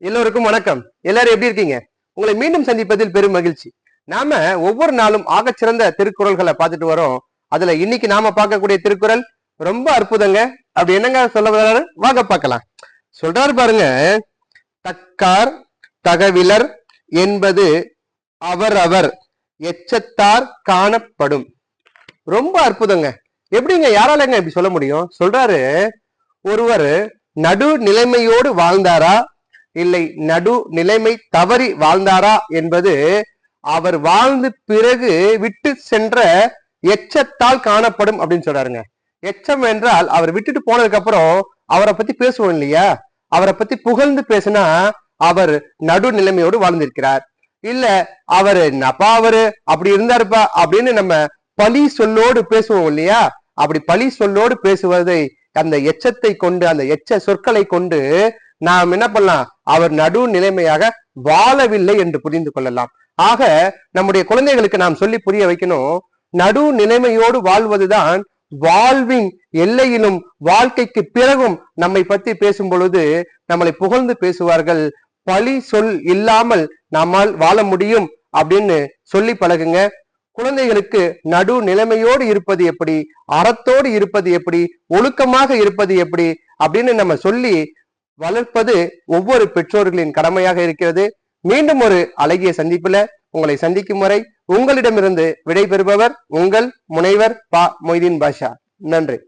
எல்லோருக்கும் வணக்கம். எல்லாரும் எப்படி இருக்கீங்க? உங்களை மீண்டும் சந்திப்பதில் பெரும் மகிழ்ச்சி. நாம ஒவ்வொரு நாளும் ஆகச்சிறந்த திருக்குறள்களை பார்த்துட்டு வரோம். அதுல இன்னைக்கு நாம பார்க்கக்கூடிய திருக்குறள் ரொம்ப அற்புதங்க. அப்படி என்னங்க சொல்ல வர்றாரு? வாங்க பார்க்கலாம். சொல்றாரு பாருங்க. தக்கார் தகவிலர் என்பது அவரவர். எச்சத்தார் காணப்படும். ரொம்ப அற்புதங்க. எப்படிங்க? யாராலங்க இப்படி சொல்ல முடியும்? சொல்றாரு ஒருவர் நடு நிலைமையோடு வாழ்ந்தாரா? இல்லை நடு நிலைமை தவறி வாழ்ந்தாரா என்பது அவர் வாழ்ந்து பிறகு விட்டு சென்ற எச்சத்தால் காணப்படும் அப்படின்னு சொல்றாருங்க. எச்சம் என்றால் அவர் விட்டுட்டு போனதுக்கு அப்புறம் அவரை பத்தி பேசுவோம் இல்லையா? அவரை பத்தி புகழ்ந்து பேசினா அவர் நடு நிலைமையோடு வாழ்ந்திருக்கிறார். இல்ல அவரு நப்பா அவரு அப்படி இருந்தாருப்பா அப்படின்னு நம்ம பழி சொல்லோடு பேசுவோம் இல்லையா? அப்படி பழி சொல்லோடு பேசுவதை அந்த எச்சத்தை கொண்டு அந்த எச்ச சொற்களை கொண்டு நாம் என்ன பண்ணலாம்? அவர் நடு நிலைமையாக வாழவில்லை என்று புரிந்து கொள்ளலாம். ஆக நம்முடைய குழந்தைகளுக்கு நாம் சொல்லி புரிய வைக்கணும். நடு நிலைமையோடு வாழ்வதுதான் வாழ்வின் எல்லையிலும் வாழ்க்கைக்கு பிறகும் நம்மை பத்தி பேசும் பொழுது நம்மளை புகழ்ந்து பேசுவார்கள். பழி சொல் இல்லாமல் நம்மால் வாழ முடியும் அப்படின்னு சொல்லி பழகுங்க. குழந்தைகளுக்கு நடு நிலைமையோடு இருப்பது எப்படி? அறத்தோடு இருப்பது எப்படி? ஒழுக்கமாக இருப்பது எப்படி? அப்படின்னு நம்ம சொல்லி வளர்ப்பது ஒவ்வொரு பெற்றோர்களின் கடமையாக இருக்கிறது. மீண்டும் ஒரு அழகிய சந்திப்புல உங்களை சந்திக்கும் வரை உங்களிடமிருந்து விடைபெறுபவர் உங்கள் முனைவர் பா மொய்தீன் பாஷா. நன்றி.